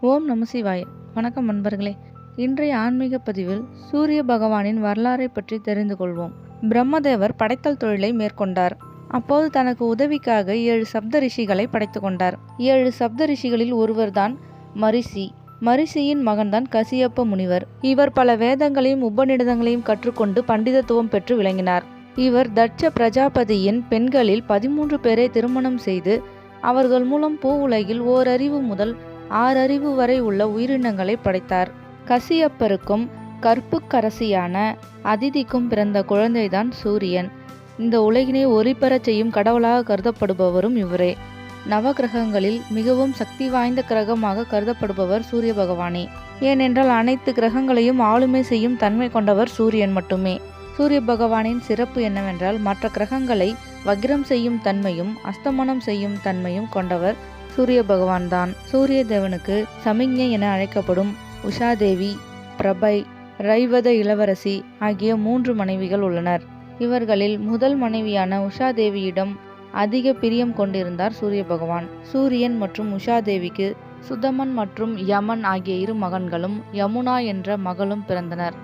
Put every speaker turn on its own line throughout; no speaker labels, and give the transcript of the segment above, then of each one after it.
ஓம் நம சிவாய. வணக்கம் நண்பர்களே. இன்றைய ஆன்மீக பதிவில் சூரிய பகவானின் வரலாறை பற்றி தெரிந்து கொள்வோம். பிரம்மதேவர் படைத்தல் தொழிலை மேற்கொண்டார். அப்போது தனக்கு உதவிக்காக ஏழு சப்த ரிஷிகளை படைத்து கொண்டார். ஏழு சப்த ரிஷிகளில் ஒருவர்தான் மரிசி மரிசியின் மகன்தான் கசியப்ப முனிவர். இவர் பல வேதங்களையும் உபநிடதங்களையும் கற்றுக்கொண்டு பண்டிதத்துவம் பெற்று விளங்கினார். இவர் தட்ச பிரஜாபதியின் பெண்களில் பதிமூன்று பேரை திருமணம் செய்து அவர்கள் மூலம் பூ உலகில் ஓரறிவு முதல் ஆறறிவு வரை உள்ள உயிரினங்களை படைத்தார். கசியப்பருக்கும் கற்புக்கரசியான அதிதிக்கும் பிறந்த குழந்தைதான் சூரியன். இந்த உலகினை ஒளிபெறச் செய்யும் கடவுளாக கருதப்படுபவரும் இவரே. நவகிரகங்களில் மிகவும் சக்தி வாய்ந்த கிரகமாக கருதப்படுபவர் சூரிய பகவானே. ஏனென்றால் அனைத்து கிரகங்களையும் ஆளுமை செய்யும் தன்மை கொண்டவர் சூரியன் மட்டுமே. சூரிய பகவானின் சிறப்பு என்னவென்றால் மற்ற கிரகங்களை வக்ரம் செய்யும் தன்மையும் அஸ்தமனம் செய்யும் தன்மையும் கொண்டவர் சூரிய பகவான் தான் சூரிய தேவனுக்கு சமிக்ஞை என அழைக்கப்படும் உஷாதேவி பிரபை ரைவத இளவரசி ஆகிய மூன்று மனைவிகள் உள்ளனர். இவர்களில் முதல் மனைவியான உஷாதேவியிடம் அதிக பிரியம் கொண்டிருந்தார் சூரிய பகவான். சூரியன் மற்றும் உஷாதேவிக்கு சுதமன் மற்றும் யமன் ஆகிய இரு மகன்களும் யமுனா என்ற மகளும் பிறந்தனர்.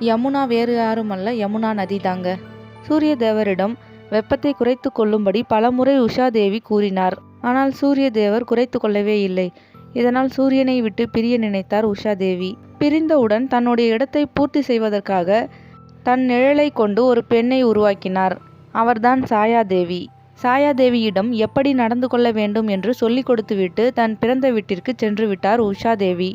யமுனா வேறு யாருமல்ல யமுனா நதி தாங்க. சூரிய தேவரிடம் வெப்பத்தை குறைத்து கொள்ளும்படி பலமுறை உஷாதேவி கூறினார். ஆனால் சூரிய தேவர் குறைத்து கொள்ளவே இல்லை. இதனால் சூரியனை விட்டு பிரிய நினைத்தார் உஷாதேவி பிரிந்தவுடன் தன்னுடைய இடத்தை பூர்த்தி செய்வதற்காக தன் நிழலை கொண்டு ஒரு பெண்ணை உருவாக்கினார். அவர்தான் சாயாதேவி சாயாதேவியிடம் எப்படி நடந்து கொள்ள வேண்டும் என்று சொல்லிக் கொடுத்துவிட்டு தன் பிறந்த வீட்டிற்கு சென்று விட்டார் உஷாதேவி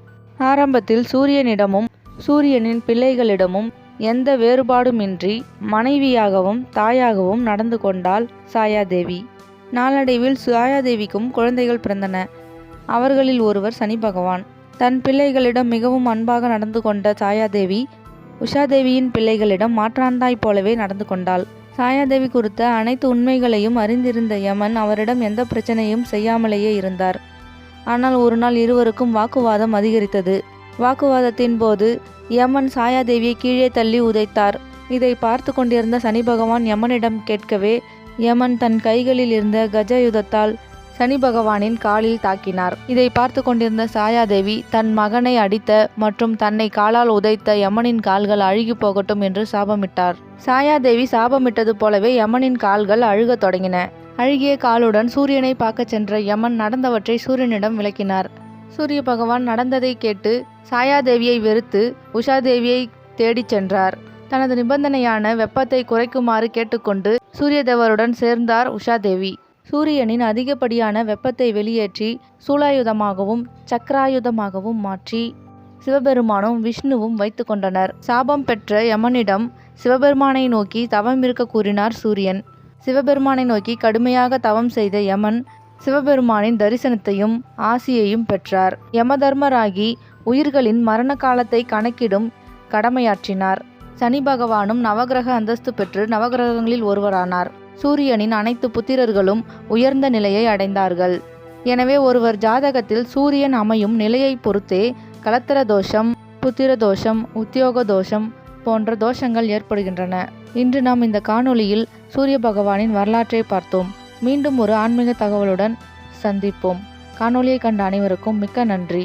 ஆரம்பத்தில் சூரியனிடமும் சூரியனின் பிள்ளைகளிடமும் எந்த வேறுபாடுமின்றி மனைவியாகவும் தாயாகவும் நடந்து கொண்டாள் சாயாதேவி நாளடைவில் சாயாதேவிக்கும் குழந்தைகள் பிறந்தன. அவர்களில் ஒருவர் சனி பகவான். தன் பிள்ளைகளிடம் மிகவும் அன்பாக நடந்து கொண்ட சாயாதேவி உஷாதேவியின் பிள்ளைகளிடம் மாற்றாந்தாய் போலவே நடந்து கொண்டாள். சாயாதேவி குறித்த அனைத்து உண்மைகளையும் அறிந்திருந்த யமன் அவரிடம் எந்த பிரச்சனையும் செய்யாமலேயே இருந்தார். ஆனால் ஒரு நாள் இருவருக்கும் வாக்குவாதம் அதிகரித்தது. வாக்குவாதத்தின் போது யமன் சாயாதேவியை கீழே தள்ளி உதைத்தார். இதை பார்த்து கொண்டிருந்த சனி பகவான் யமனிடம் கேட்கவே யமன் தன் கைகளில் இருந்த கஜயுதத்தால் சனி பகவானின் காலில் தாக்கினார். இதை பார்த்து கொண்டிருந்த சாயாதேவி தன் மகனை அடித்த மற்றும் தன்னை காலால் உதைத்த யமனின் கால்கள் அழுகி போகட்டும் என்று சாபமிட்டார். சாயாதேவி சாபமிட்டது போலவே யமனின் கால்கள் அழுகத் தொடங்கின. அழுகிய காலுடன் சூரியனை பார்க்கச் சென்ற யமன் நடந்தவற்றை சூரியனிடம் விளக்கினார். சூரிய பகவான் நடந்ததை கேட்டு சாயாதேவியை வெறுத்து உஷாதேவியை தேடிச் சென்றார். தனது நிபந்தனையான வெப்பத்தை குறைக்குமாறு கேட்டுக்கொண்டு சூரியதேவருடன் சேர்ந்தார் உஷாதேவி சூரியனின் அதிகப்படியான வெப்பத்தை வெளியேற்றி சூலாயுதமாகவும் சக்கராயுதமாகவும் மாற்றி சிவபெருமானும் விஷ்ணுவும் வைத்து கொண்டனர். சாபம் பெற்ற யமனிடம் சிவபெருமானை நோக்கி தவம் இருக்க கூறினார் சூரியன். சிவபெருமானை நோக்கி கடுமையாக தவம் செய்த யமன் சிவபெருமானின் தரிசனத்தையும் ஆசியையும் பெற்றார். யமதர்மராகி உயிர்களின் மரண காலத்தை கணக்கிடும் கடமையாற்றினார். சனி பகவானும் நவகிரக அந்தஸ்து பெற்று நவகிரகங்களில் ஒருவரானார். சூரியனின் அனைத்து புத்திரர்களும் உயர்ந்த நிலையை அடைந்தார்கள். எனவே ஒருவர் ஜாதகத்தில் சூரியன் அமையும் நிலையை பொறுத்தே கலத்திர தோஷம் புத்திர தோஷம் உத்தியோக தோஷம் போன்ற தோஷங்கள் ஏற்படுகின்றன. இன்று நாம் இந்த காணொளியில் சூரிய பகவானின் வரலாற்றை பார்த்தோம். மீண்டும் ஒரு ஆன்மீக தகவலுடன் சந்திப்போம். காணொளியை கண்ட அனைவருக்கும் மிக்க நன்றி.